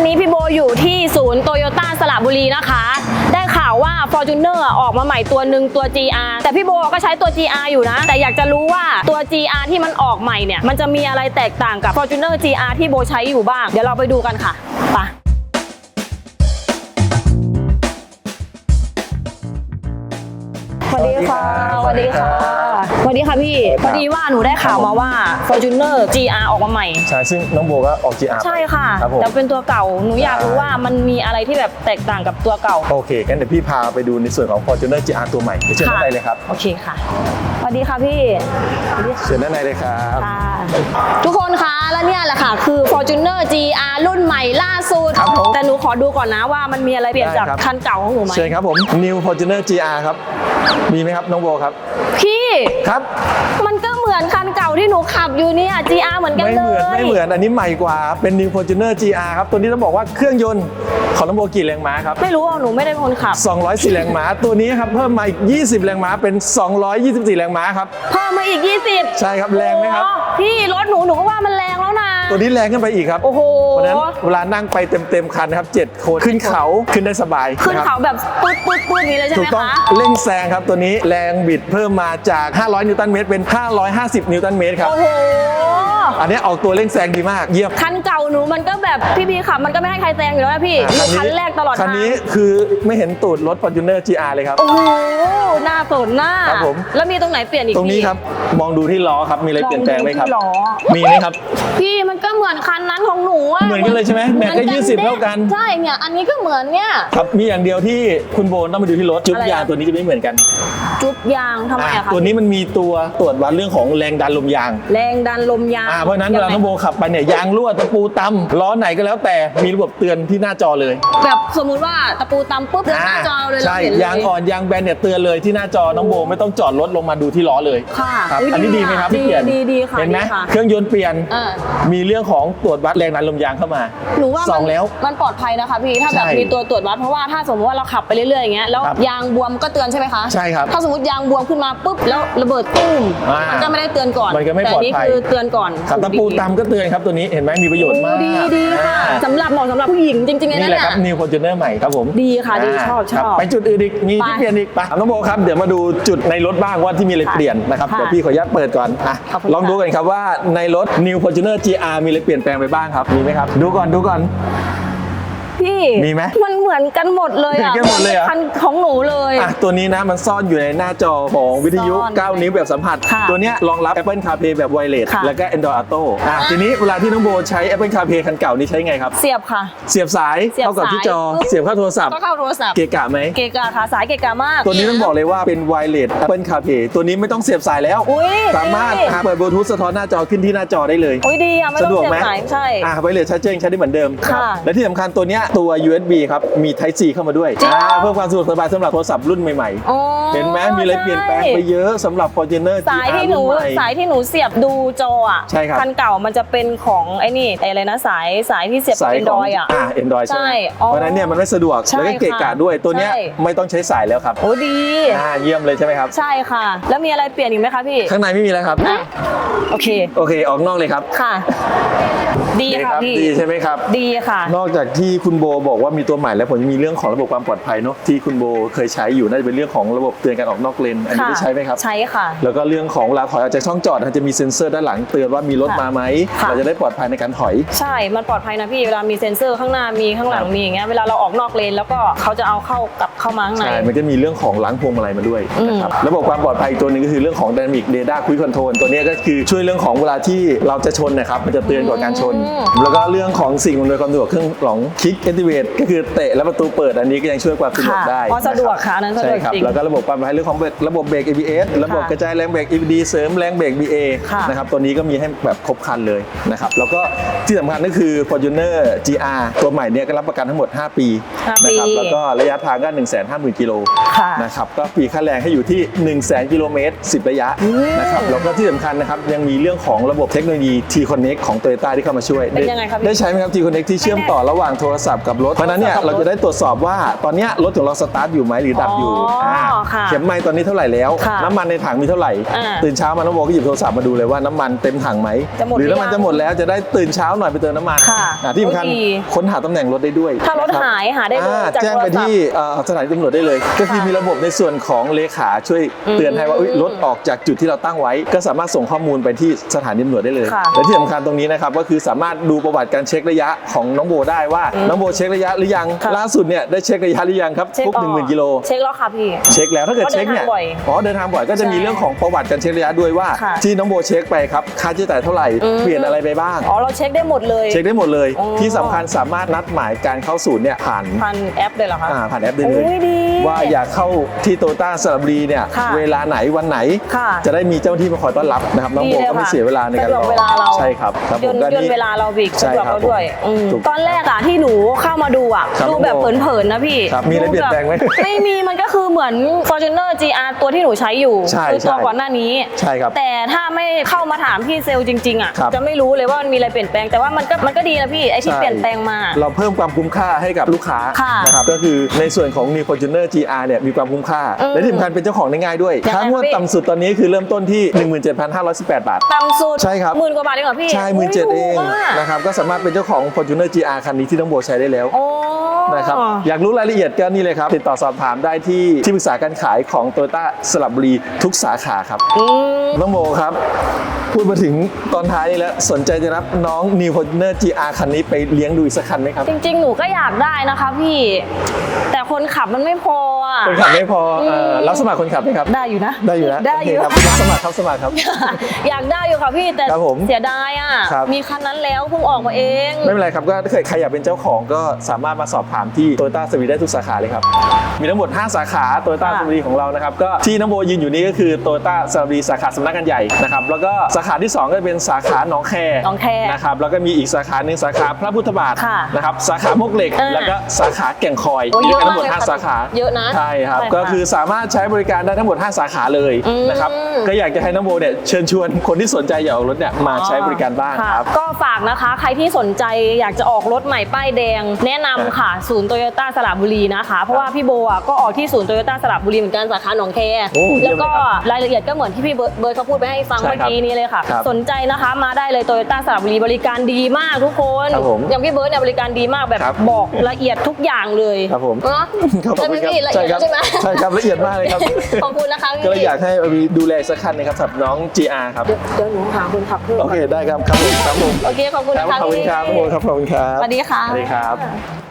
วันนี้พี่โบอยู่ที่ศูนย์โตโยต้าสระบุรีนะคะ ได้ข่าวว่า Fortuner อะออกมาใหม่ตัวหนึ่งตัว GR แต่พี่โบก็ใช้ตัว GR อยู่นะ แต่อยากจะรู้ว่าตัว GR ที่มันออกใหม่เนี่ย มันจะมีอะไรแตกต่างกับ Fortuner GR ที่โบใช้อยู่บ้าง เดี๋ยวเราไปดูกันค่ะไปสวัสดีค่ะสวัสดีค่ะส วัสดีค่ะพี่ พอดีว่าหนูได้ข่าวมาว่า Fortuner GR ออกมาใหม่ ใช่ ซึ่งน้องโบก็ออก GR ใช่ค่ะครับผมแต่เป็นตัวเก่า หนูอยากรู้ว่ามันมีอะไรที่แบบแตกต่างกับตัวเก่า โอเคงั้นเดี๋ยวพี่พาไปดูในส่วนของ Fortuner GR ตัวใหม่เดี๋ยวเชิญด้านในเลยครับ โอเคค่ะ สวัสดีค่ะพี่ เชิญด้านในเลยครับค่ะทุกคนคะและเนี่ยแหละค่ะคือ Fortuner GR รุ่นใหม่ล่าสุดครับผมแต่หนูขอดูก่อนนะว่ามันมีอะไรเปลี่ยนจากได้ครับคันเก่าของหนูไหมเชิญครับผม New Fortuner GR ครับ มีไหมครับน้องโบครับ พี่ ครับ มันก็เหมือนคันเก่าที่หนูขับอยู่เนี่ย GR เหมือนกันไม่เลเหมือนยไม่เหมือนอันนี้ใหม่กว่าเป็น New Fortuner GR ครับ ตัวนี้ต้องบอกว่าเครื่องยนต์ของน้องโบกี่แรงม้าครับ ไม่รู้ว่าหนูไม่ได้เป็นคนขับ 204 แรงม้า ตัวนี้ครับเพิ่มมาอีก 20 แรงม้าเป็น 224 แรงม้าครับ เพิ่มมาอีก 20ใช่ครับแรงไหมครับ โอ้พี่รถหนูหนูก็ว่ามันแรงแล้วนะ ตัวนี้แรงขึ้นไปอีกครับโอ้โหเพราะฉะนั้นเวลานั่งไปเต็มๆคันนะครับ7คนขึ้นเขาขึ้นได้สบายขึ้นนะครับเขาแบบปืดปืดปืดนี้เลยใช่ถูไหมกต้องคะเร่งแซงครับตัวนี้แรงบิดเพิ่มมาจาก 500 นิวตันเมตรเป็น 550 นิวตันเมตรครับโอ้โหอันนี้ออกตัวเร่งแซงดีมากเยี่ยมคันเก่าหนูมันก็แบบพี่บีขับมันก็ไม่ให้ใครแซงอยู่แล้วนะพี่หนูคันแรกตลอดคันทางนี้คือไม่เห็นตูดรถ Fortuner GR เลยครับโอ้โหหน้าสนหน้า ครับผม แล้วมีตรงไหนเปลี่ยนอีกตรงนี้พี่ครับมองดูที่ล้อครับ มีอะไรเปลี่ยนแปลงไหมครับมองดูที่ล้อ มีไหมครับ พี่มันก็เหมือนคันนั้นของหนูอะเหมือนกันเลยใช่ไหมแม็กก็หอน20เท่ากัน ใช่เนี่ยอันนี้ก็เหมือนเนี่ย ครับ มีอย่างเดียวที่คุณโบต้องไปดูที่รถจุ๊บอะไรยางอะ ตัวนี้จะไม่เหมือนกันจุ๊บยางทำไมอะคะตัวนี้มันมีตัวตรวจวัดเรื่องของแรงดันลมยางแรงดันลมยางอ่าเพราะฉะนั้นเวลายังไงน้องโบขับไปเนี่ยยางรั่วตะปูตำล้อไหนก็แล้วแต่มีระบบเตือนที่หน้าจอเลยแบบสมมุติว่าตะปูตำปุ๊บเดินหน้าจอเลยเราใช่เห็นเลย ยางอ่อนยางแบนเนี่ยเตือนเลยที่หน้าจอน้องโบไม่ต้องจอดรถลงมาดูที่ล้อเลยค่ะครับอุ๊ยอันนี้ดีไหมครับดีที่เปลี่ยนดีดีค่ะเห็นไหมดีค่ะ เครื่องยนต์เปลี่ยนเออ มีเรื่องของตรวจวัดแรงดันลมยางเข้ามาหนูว่าสมัองแล้ว มันปลอดภัยนะคะพี่ถ้าแบบใช่มีตัวตรวจวัดเพราะว่าถ้าสมมติว่าเราขับไปเรื่อยๆอย่างเงี้ยแล้วครับยางบวมก็เตือนใช่ไหมคะใช่ครับถ้าสมมติยางบวมขึ้นมาปุ๊บแล้วระเบิดตุ้มอ่ามัมันก็ไม่ได้เตือนก่อนมันก็ไม่แต่ปลอดนี่ภัยคือเตือนก่อนครับตะปูตำก็เตือนครับตัวนี้เห็นไหมมีประโยชน์มากโอ้ดีดีค่ะอ่าสำหรับเหมาะสำหรับผู้หญิงจริงๆเลยนี่นะแหละเนี่ครับย New Fortuner ใหม่ครับผมดีค่ะดีชอบชอบ ครับไปจุดอื่นอีกมีไปที่เปลี่ยนอีกไปน้องโบครับเดี๋ยวมาดูจุดในรถบ้างว่าที่มีอะไรค่ะเปลี่ยนนะครับค่ะเดี๋ยวพี่ขออนุญาตเปิดก่อนอะขอบคุณลองดูกันครับว่าในรถ New Fortuner GR มีอะไรเปลี่ยนแปลงไปบ้างครับมีไหมครับ ดูก่อนดูก่อน พี่มีไหมมันเหมือนกันหมดเลยอะเหมือนกันหมดเลยเหรอ คันของหนูเลย อะตัวนี้นะมันซ่อนอยู่ในหน้าจอของวิทยุ ซ่อน9 นิ้วแบบสัมผัส ค่ะตัวเนี้ยรองรับ Apple CarPlay แบบ Wireless ค่ะ แล้วก็ Android Auto อะอะทีนี้เวลาที่น้องโบใช้ Apple CarPlay คันเก่านี่ใช้ไงครับ เสียบค่ะ เสียบสายเสียบเข้ากับที่จอสายปุ๊บเสียบเข้าโทรศัพท์ ก็เข้าโทรศัพท์ เกะกะไหม เกะกะค่ะสายเกะกะมาก ตัวนี้ต้องบอกเลยว่าเป็น Wireless Apple CarPlay ตัวนี้ไม่ต้องเสียบสายแล้ว อุ้ยสามารถดี อะเปิดบลูทูธสะท้อนหน้าจอขึ้นที่หน้าจอได้เลยอุ้ยดีอะไม่สะต้องดวกเสียบไหมสายใช่ อ่าไวเลสชาร์จเจงใช้ได้เหมือนเดิมค่ะ และที่สำคัญตัวเนี้ยตัว USB ครับ มี Type C เข้ามาด้วยจริงเหรออ่าเพิ่มความสะดวกสบายสำหรับโทรศัพท์รุ่นใหม่อ๋อๆเห็นไหมมีอะไรเปลี่ยนแปลงไปเยอะสำหรับ Fortuner สาย GR ที่หนูรุ่นใหม่ สายที่หนูเสียบดูจออะใช่ครับ คันเก่ามันจะเป็นของไอ้นี่ไอ้อะไรนะสายสายที่เสียบกับสายแอนขดอรงอยอะ อ่า Android ใช่ไหมใช่อ๋อเพราะฉะนั้นเนี่ยมันไม่สะดวกใช่แล้วก็เกะกะค่ะด้วยตัวเนี้ยใช่ ไม่ต้องใช้สายแล้วครับโอ้ดี อ่าเยี่ยมเลยใช่ไหมครับ ใช่ค่ะ แล้วมีอะไรเปลี่ยนอีกไหมคะพี่ข้างในไม่มีแล้วครับ อะโอเคโอเคออกนอกเลยครับค่ะ ดีนี่ค่ะครับพี่ ดีใช่ไหมครับ ดีค่ะ นอกจากที่คุณโบบอกว่ามีตัวใหม่แล้วผมจะมีเรื่องของระบบความปลอดภัยเนาะที่คุณโบเคยใช้อยู่น่าจะเป็นเรื่องของระบบเตือนการออกนอกเลนอันนี้ค่ะได้ใช้ไหมครับใช้ค่ะ แล้วก็เรื่องของเวลาถอยออกจากช่องจอดมันจะมีเซ็นเซอร์ด้านหลังเตือนว่ามีรถค่ะมาไหมค่ะเราจะได้ปลอดภัยในการถอย ใช่ มันปลอดภัยนะพี่เวลามีเซ็นเซอร์ข้างหน้ามีข้างหลังครับมีอย่างเงี้ยเวลาเราออกนอกเลนแล้วก็เขาจะเอาเข้ากลับเข้ามาข้างในใช่มันก็มีเรื่องของล้างพวงมาลัยมาด้วยนะครับระบบความปลอดภัยอีกตัวหนึงก็คือเรื่องของ Dynamic Data Quick Control ตัวเนี้ยก็คือช่วยเรื่องของเวลาที่เราจะชนนะครับมันจะเตือนก่อนการชนอืมแล้วก็เรื่องของสิ่งอำนวยความสะดวกเครื่องของ Kick Activate ก็คือเตะแล้วประตูเปิดอันนี้ก็ยังช่วยความสะดวกค่ะได้อ๋อสะดวกค่ะอันนั้นสะดวกใช่ครับจริงแล้วก็ระบบความปลอดภัยเรื่องของระบบเบรก ABS ระบบค่ะกระจายแรงเบรก EBD เสริมแรงเบรก BA ค่ะนะครับตัวนี้ก็มีให้แบบครบครันเลยนะครับแล้วก็ที่สำคัญก็คือ Fortuner GR ตัวใหม่เนี่ยก็รับประกันทั้งหมด 5 ปีห้านะปีครับแล้วก็ระยะทางก็ 1 5 0 0 0 0กิโลค่ะนะครับก็ปีค่าแรงให้อยู่ที่ 1 0 0 0 0แกิโลเมตร10 ระยะอืมนะครับแล้วก็ที่สำคัญนะครับยังมีเรื่องของระบบเทคโนโลยี T Connect ของ Toyota ที่เข้ามาช่วยเป็นยังไงครับพี่ได้ใช้ไหมครับ T Connect ที่เชื่อมต่อระหว่างโทรศัพท์ศัพท์กับรถ เพราะฉะนั้นเนี่ยโทรศัพท์กับรถเราจะได้ตรวจสอบว่าตอนเนี้ยรถของเราสตาร์ทอยู่ไหมหรือดับอยู่อ๋ออ่าค่ะเข็มไม้ตอนนี้เท่าไหร่แล้วค่ะน้ำมันในถังมีเท่าไหร่อ่าตื่นเช้ามาน้องโบก็หยิบโทรศัพท์มาดูเลยว่าน้ำมันเต็มถังไหมจะหมดหรือหรือน้ำมันยังจะหมดแล้วจะได้ตื่นเช้าหน่อยไปเติมน้ำมันค่ะอ่าที่สำคัญโอ้ดีค้นหาตำแหน่งรถได้ด้วย ถ้ารถนะครับหายหาได้เลยอ่าจากแจ้งโทรไปศัพที่ท์เอ่อสถานีตำรวจได้เลย ก็คือค่ะมีระบบในส่วนของเลขาช่วยเตือนให้ว่าอุ๊ยรถออกจากจุดที่เราตั้งไว้ ก็สามารถส่งข้อมูลไปที่สถานีตำรวจได้เลยค่ะและที่สำคัญตรงนี้นะครับก็คือสามารถดูประวัติการเช็คระยะของน้องโบได้ว่าอืมน้องโบเช็คระยะหรือยังค่ะล่าสุดเนี่ยได้เช็คระยะหรือยังครับเช็คทุกหนึ่งหมื่นกิโล เช็คแล้วค่ะพี่ เช็คแล้วถ้าเกิดเพราะเช็คเนี่ยเดินทางบ่อยอ๋อเดินทางบ่อยก็จะมีใช่เรื่องของประวัติการเช็คระยะด้วยว่า ค่ะที่น้องโบเช็คไปครับค่าใช้จ่ายเท่าไหร่อืม เปลี่ยนอะไรไปบ้าง อ๋อเราเช็คได้หมดเลย เช็คได้หมดเลย อ๋อ ที่สำคัญสามารถนัดหมายการเข้าศูนย์เนี่ยผ่านพันแอปเลยเหรอคะอ่าผ่านแอปได้เลย โอ้ยดี ว่าอยากเข้าที่โตต้าสระบุรีเนี่ยค่ะ เวลาไหนวันไหน ค่ะ จะได้มีเจ้าหน้าที่มาคอยต้อนรับนะครับน้องโบดีเลยก็ไม่ค่ะเสียเวลาในการสะดวกรอเวลาเรา ใช่ครับครับผย่มนก็ ย่นนี่เวลาเราบิกใช่สะดวกครับเราด้วยผมอืมถูก ตอนแรกอะที่หนูเข้ามาดูอะครับดูแบบน้องโบเผินๆนะพี่ครับมีอะไรดูเปลี่ยนแปลงไหมบบไม่มีมันก็คือเหมือน Fortuner GR ตัวที่หนูใช้อยู่ใช่คือตัวใช่ก่อนหน้านี้ใช่ครับแต่ถ้าไม่เข้ามาถามพี่เซลล์จริงๆอะครับ จะไม่รู้เลยว่ามันมีอะไรเปลี่ยนแปลงแต่ว่ามันก็มันก็ดีนะพี่ไอที่ใช่เปลี่ยนแปลงมา เราเพิ่มความคุ้มค่าให้กับลูกค้าค่ะนะครับก็คือในส่วนของ New Fortuner GR เนี่ยมีความคุ้มค่า อืมและที่สำคัญเป็นเจ้าของได้ง่ายด้วยยังไงค่างวดครับพี่ต่ำสุดตอนนี้คือเริ่มต้นที่ 17,518 บาท ต่ำสุดใช่ครับ หมื่นกว่าบาทเองเหรอพี่ใช่หมื่นเจ็ดเองถูกมากนะครับก็สามารถเป็นเจ้าของ Fortuner GR คันนี้ที่น้องโบใช้ได้แล้ว โอ้ นะครับ อยากรู้รายละเอียดก็นี่เลยครับ ติดต่อสอบถามได้ที่ที่ปรึกษาการขายของโตโยต้าสระบุรีทุกสาขาครับอืมน้องโมครับ พูดมาถึงตอนท้ายนี้แล้ว สนใจจะรับน้อง New Fortuner GR คันนี้ไปเลี้ยงดูอีกสักคันไหมครับ จริง ๆ หนูก็อยากได้นะคะพี่ แต่คนขับมันไม่พออะคนขับไม่พอเอ่อมรับสมัครคนขับไหมครับ ได้อยู่นะ ได้อยู่นะได้อยู่โเคครับรับสมัครครับสมัครครับ อยากได้อยู่ค่ะพี่แต่ครับผมเสียดายอะครับมีคันนั้นแล้วเพิ่งออกมาเอง ไม่เป็นไรครับก็ถ้าเกิดใครอยากเป็นเจ้าของก็สามารถมาสอบถามที่โตโยต้าสวีได้ทุกสาขาเลยครับ มีทั้งหมด 5 สาขาโตโยต้าค่ะสวีของเรานะครับก็ที่น้องโบยืนอยู่นี้ก็คือโตโยต้าสวีสาขาสำนักงานใหญ่นะครับแล้วก็สาขาที่ 2 ก็จะเป็นสาขาหนองแคหนองแคนะครับแล้วก็มีอีกสาขาหนึ่งสาขาพระพุทธบาทค่ะนะครับสาขามกเหล็กอ่าแล้วก็สาขาแก่งคอยโอ้ยมีเยอะกันทั้งหมดมากเลย5ค่ะสาขาเยอะนะใช่ครับใช่ค่ะก็คือสามารถใช้บริการได้ทั้งหมด 5 สาขาเลยอืมนะครับก็อยากจะให้น้องโบเนี่ยเชิญชวนคนที่สนใจอยากออกรถเนี่ยมาใช้บริการบ้างค่ะครับก็ฝากนะคะใครที่สนใจอยากจะออกรถใหม่ป้ายแดง แนะนำค่ะศูนย์โตโยต้าสระบุรีนะคะ เพราะว่าพี่โบอะก็ออกที่ศูนย์โตโยต้าสระบุรีเหมือนกันสาขาหนองแคโอ้เยี่แล้ยวมเลยก็ครับรายละเอียดก็เหมือนที่พี่เบิร์ดเบิร์ดเขาพูดไปให้ฟังใช่เมื่อครับกี้นี้เลยค่ะ ครับสนใจนะคะมาได้เลยโตโยต้าสระบุรีบริการดีมากทุกคนครับผมอย่างพี่เบิร์ดเนี่ยบริการดีมากแบบครับบอกละเอียดทุกอย่างเลยครับผม เนาะครับใช่ไหมพี่ละเอียดใช่ครับใช่ไหม ใช่ครับละเอียดมากเลยครับ ขอบคุณนะคะพี่ ก็เลยอยากให้มีดูแลสักคันนะครับสำหรับน้อง GR ครับ เดี๋ยวเดี๋ยวหนูหาคนขับเพิ่มโอเคได้ครับครับผมครับผมโอเคขอบคุณครับนะคะขอบคุณพี่ครับขอบคุณครับขอบคุณครับสวัสดีค่ะ สวัสดีครับ